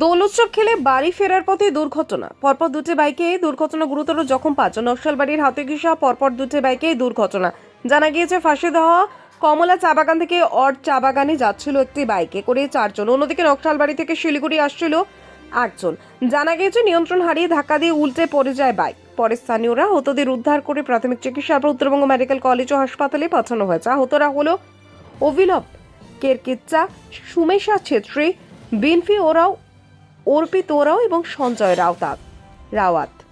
দোল উৎসব খেলে বাড়ি ফেরার পথে দুর্ঘটনা। পরপর দুটি বাইকে দুর্ঘটনা গুরুতর জখম পাঁচজন। নকশালবাড়ির হাতে ঘিসা পরপর দুটি বাইকে দুর্ঘটনা। জানা গিয়েছে, ফাঁসি দেওয়া কমলা চা বাগান থেকে অর চা বাগানে যাচ্ছিল একটি বাইকে করে চারজন। অন্যদিকে নকশালবাড়ি থেকে শিলিগুড়ি আসছিল একজন জানা গিয়েছে, নিয়ন্ত্রণ হারিয়ে ধাক্কা দিয়ে উল্টে পড়ে যায় বাইক। পরে স্থানীয়রা হতদের উদ্ধার করে প্রাথমিক চিকিৎসার পর উত্তরবঙ্গ মেডিকেল কলেজ ও হাসপাতালে পাঠানো হয়েছে। আহতরা হলো অভিলভ কেরকিচ্চা, সুমেশা ছেত্রী, বিনফি ওরাও অর্পিত ওরাও এবং সঞ্জয় রাওতাত রাওয়াত।